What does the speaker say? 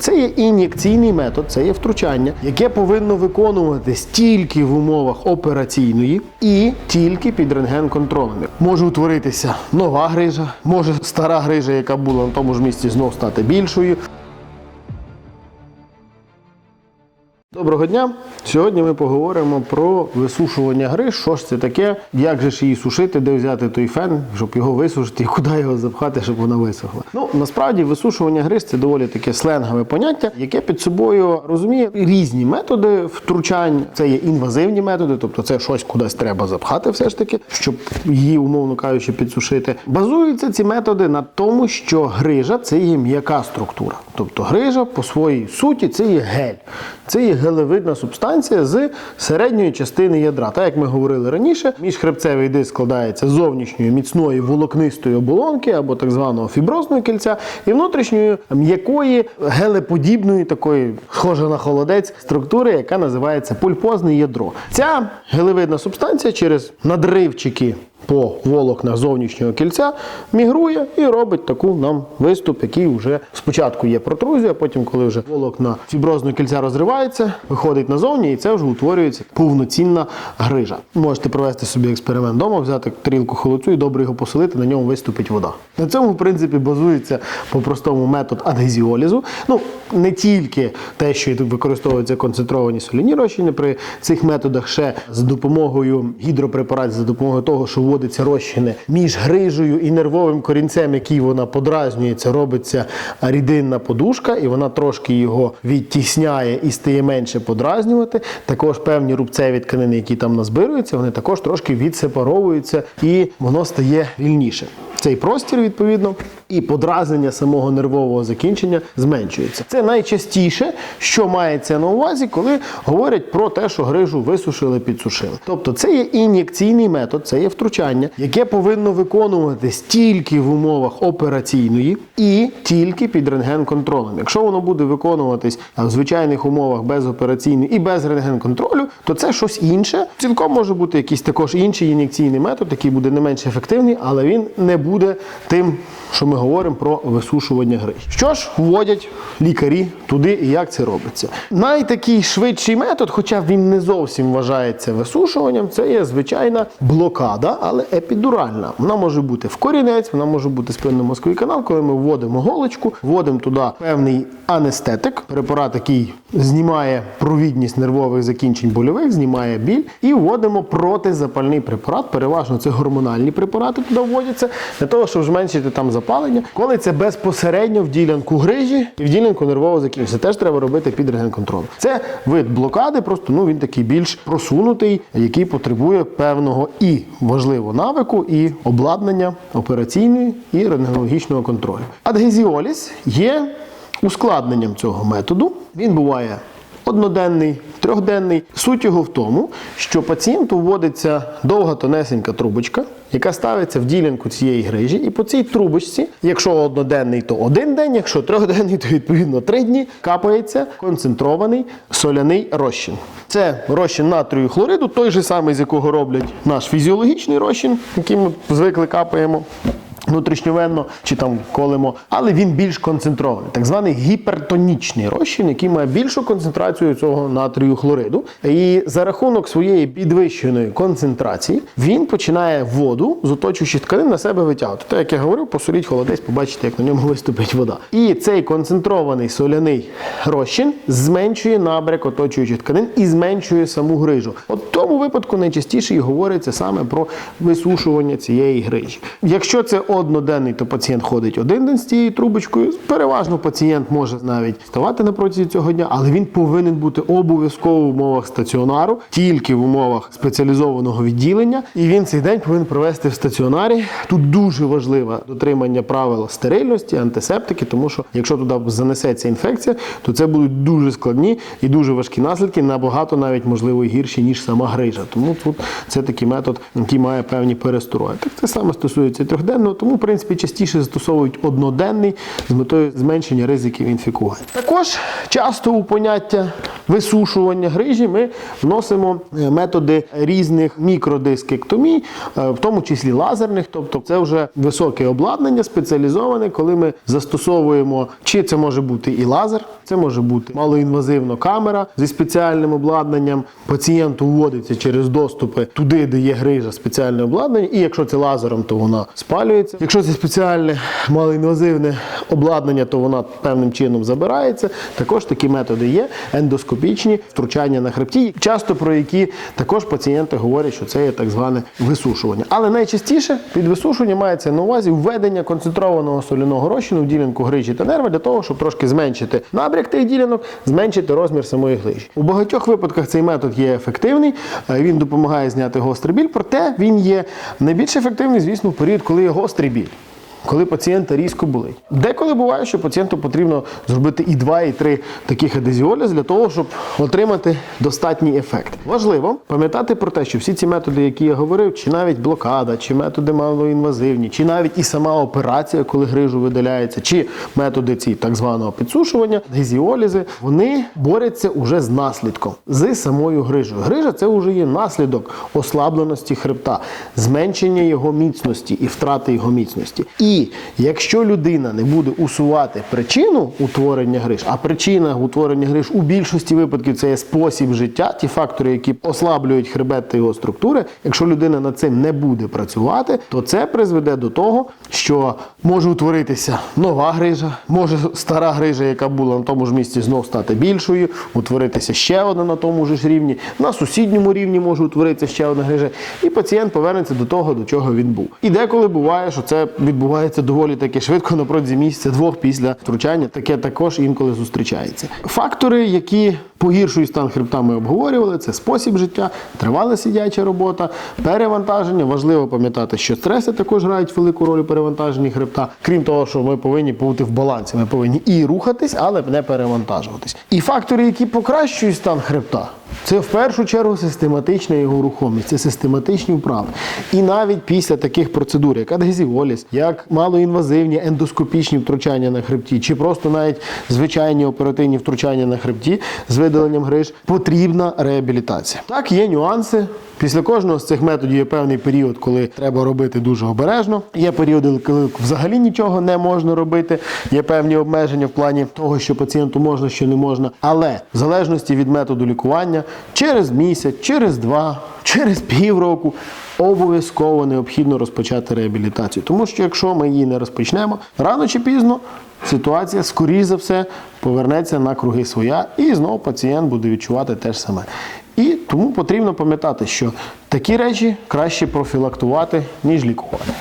Це є ін'єкційний метод, це є втручання, яке повинно виконуватись тільки в умовах операційної і тільки під рентген-контролем. Може утворитися нова грижа, може стара грижа, яка була на тому ж місці, знов стати більшою. Доброго дня! Сьогодні ми поговоримо про висушування гриж. Що ж це таке, як же ж її сушити, де взяти той фен, щоб його висушити і куди його запхати, щоб вона висохла. Ну насправді висушування гриж це доволі таке сленгове поняття, яке під собою розуміє різні методи втручань. Це є інвазивні методи, тобто це щось кудись треба запхати, все ж таки, щоб її, умовно кажучи, підсушити. Базуються ці методи на тому, що грижа це є м'яка структура. Тобто грижа по своїй суті це є гель. Це є гелевидна субстанція з середньої частини ядра. Так як ми говорили раніше, міжхребцевий диск складається з зовнішньої міцної волокнистої оболонки або так званого фіброзного кільця, і внутрішньої м'якої гелеподібної, такої схоже на холодець структури, яка називається пульпозне ядро. Ця гелевидна субстанція через надривчики по волокнах зовнішнього кільця мігрує і робить таку нам виступ, який вже спочатку є протрузія, потім, коли вже волокна фіброзного кільця розривається, виходить назовні, і це вже утворюється повноцінна грижа. Можете провести собі експеримент вдома, взяти тарілку холодцю і добре його посолити, на ньому виступить вода. На цьому, в принципі, базується по-простому метод адгезіолізу. Ну, не тільки те, що використовуються концентровані соляні розчини, при цих методах ще за допомогою гідропрепаратів, за допомогою того, що вводиться розчини між грижею і нервовим корінцем, який вона подразнюється, робиться рідинна подушка, і вона трошки його відтісняє і стає менше подразнювати. Також певні рубцеві тканини, які там назбируються, вони також трошки відсепаровуються і воно стає вільніше. Цей простір, відповідно, і подразнення самого нервового закінчення зменшується. Це найчастіше, що мається на увазі, коли говорять про те, що грижу висушили, підсушили. Тобто, це є ін'єкційний метод, це є втручання, яке повинно виконуватись тільки в умовах операційної і тільки під рентген-контролем. Якщо воно буде виконуватись в звичайних умовах без операційної і без рентген-контролю, то це щось інше. Цілком може бути якийсь також інший ін'єкційний метод, який буде не менш ефективний, але він не буде тим, що ми говоримо про висушування гриж. Що ж вводять лікарі туди і як це робиться? Найтакий швидший метод, хоча він не зовсім вважається висушуванням, це є звичайна блокада, але епідуральна. Вона може бути в корінець, вона може бути спинномозковий канал, коли ми вводимо голочку, вводимо туди певний анестетик, препарат, який знімає провідність нервових закінчень больових, знімає біль, і вводимо протизапальний препарат. Переважно це гормональні препарати туди вводяться, для того, щоб зменшити там запалення. Коли це безпосередньо в ділянку грижі і в ділянку нервового закінчення, це теж треба робити під рентген-контролем. Це вид блокади, просто ну він такий більш просунутий, який потребує певного і важливо навику, і обладнання операційної і рентгенологічного контролю. Адгезіоліз є ускладненням цього методу. Він буває одноденний, трьохденний. Суть його в тому, що пацієнту вводиться довга тонесенька трубочка, яка ставиться в ділянку цієї грижі, і по цій трубочці, якщо одноденний, то один день, якщо трьохденний, то відповідно три дні, капається концентрований соляний розчин. Це розчин натрію хлориду, той же самий, з якого роблять наш фізіологічний розчин, який ми звикли капаємо внутрішньовенно чи там колемо, але він більш концентрований, так званий гіпертонічний розчин, який має більшу концентрацію цього натрію хлориду. І за рахунок своєї підвищеної концентрації він починає воду з оточуючих тканин на себе витягувати. Так як я говорив, посоліть холодець, побачите, як на ньому виступить вода. І цей концентрований соляний розчин зменшує набряк оточуючих тканин і зменшує саму грижу. От в тому випадку найчастіше і говориться саме про висушування цієї грижі. Якщо це одноденний, то пацієнт ходить один день з цією трубочкою. Переважно пацієнт може навіть вставати на протязі цього дня, але він повинен бути обов'язково в умовах стаціонару, тільки в умовах спеціалізованого відділення. І він цей день повинен провести в стаціонарі. Тут дуже важливе дотримання правил стерильності, антисептики, тому що якщо туди занесеться інфекція, то це будуть дуже складні і дуже важкі наслідки, набагато навіть можливо гірші ніж сама грижа. Тому тут це такий метод, який має певні перестороги. Так це саме стосується трьохденного, тому в принципі частіше застосовують одноденний з метою зменшення ризиків інфікування. Також часто у поняття висушування грижі ми вносимо е, методи різних мікродискектомій, е, в тому числі лазерних. Тобто це вже високе обладнання, спеціалізоване, коли ми застосовуємо, чи це може бути і лазер, це може бути малоінвазивна камера зі спеціальним обладнанням. Пацієнту вводиться через доступи туди, де є грижа, спеціальне обладнання. І якщо це лазером, то вона спалюється. Якщо це спеціальне малоінвазивне обладнання, то вона певним чином забирається. Також такі методи є ендоскопічні втручання на хребті, часто про які також пацієнти говорять, що це є так зване висушування. Але найчастіше під висушування мається на увазі введення концентрованого соляного розчину в ділянку грижі та нерва для того, щоб трошки зменшити набряк тих ділянок, зменшити розмір самої грижі. У багатьох випадках цей метод є ефективний, е, він допомагає зняти гострий біль, проте він є найбільш ефективний, звісно, в період, коли є гострий біль. Коли пацієнта різко болить. Деколи буває, що пацієнту потрібно зробити і два, і три таких адезіоліз для того, щоб отримати достатній ефект. Важливо пам'ятати про те, що всі ці методи, які я говорив, чи навіть блокада, чи методи малоінвазивні, чи навіть і сама операція, коли грижу видаляється, чи методи ці так званого підсушування, адезіолізи, вони борються уже з наслідком, з самою грижею. Грижа це вже є наслідок ослабленості хребта, зменшення його міцності і втрати його міцності. І якщо людина не буде усувати причину утворення гриж, а причина утворення гриж у більшості випадків це є спосіб життя, ті фактори, які ослаблюють хребет та його структури. Якщо людина над цим не буде працювати, то це призведе до того, що може утворитися нова грижа, може стара грижа, яка була на тому ж місці, знов стати більшою, утворитися ще одна на тому ж рівні, на сусідньому рівні може утворитися ще одна грижа, і пацієнт повернеться до того, до чого він був. І деколи буває, що це відбувається доволі таки швидко на протязі місяця двох після втручання. Таке також інколи зустрічається. Фактори, які погіршують стан хребта, ми обговорювали. Це спосіб життя, тривала сидяча робота, перевантаження. Важливо пам'ятати, що стреси також грають велику роль у перевантаженні хребта. Крім того, що ми повинні бути в балансі. Ми повинні і рухатись, але не перевантажуватись. І фактори, які покращують стан хребта. Це в першу чергу систематична його рухомість, це систематичні вправи. І навіть після таких процедур, як адгезіоліз, як малоінвазивні ендоскопічні втручання на хребті, чи просто навіть звичайні оперативні втручання на хребті з видаленням гриж, потрібна реабілітація. Так, є нюанси. Після кожного з цих методів є певний період, коли треба робити дуже обережно. Є періоди, коли взагалі нічого не можна робити. Є певні обмеження в плані того, що пацієнту можна, що не можна. Але в залежності від методу лікування, через місяць, через два, через півроку. Обов'язково необхідно розпочати реабілітацію, тому що якщо ми її не розпочнемо, рано чи пізно ситуація, скоріш за все, повернеться на круги своя, і знову пацієнт буде відчувати те ж саме. І тому потрібно пам'ятати, що такі речі краще профілактувати, ніж лікувати.